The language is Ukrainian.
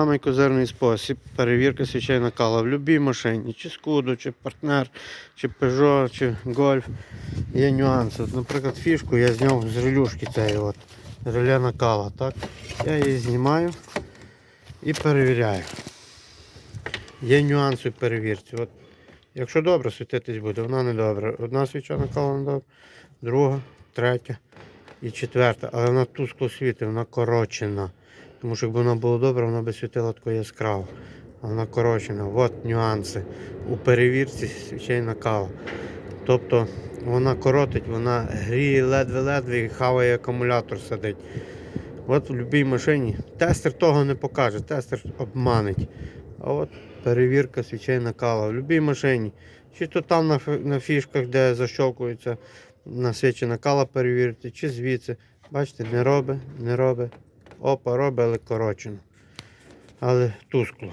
самий козирний спосіб перевірки свічей накала в будь-якій машині, чи Скуду, чи партнер, чи Peugeot, чи Golf. Є нюанси. Наприклад, фішку я зняв з релюшки цієї от, реле накала. Так? Я її знімаю і перевіряю. Є нюанси в перевірці. От, якщо добре світитись буде, вона не добре. Одна свіча накала не добре, друга, третя і четверта, але вона тускло світить, вона корочена. Тому що якби вона була добра, вона би світила тако яскраво. А вона корочена. От нюанси у перевірці свічей накала. Тобто вона коротить, вона гріє ледве-ледве і хаває акумулятор сидить. От в будь-якій машині тестер того не покаже, тестер обманить. А от перевірка свічей накала в будь-якій машині. Чи то там на, на фішках, де защолкується на свічі накала перевірити, чи звідси. Бачите, не робить, не робить. Опа, робили коротше. Але тускло.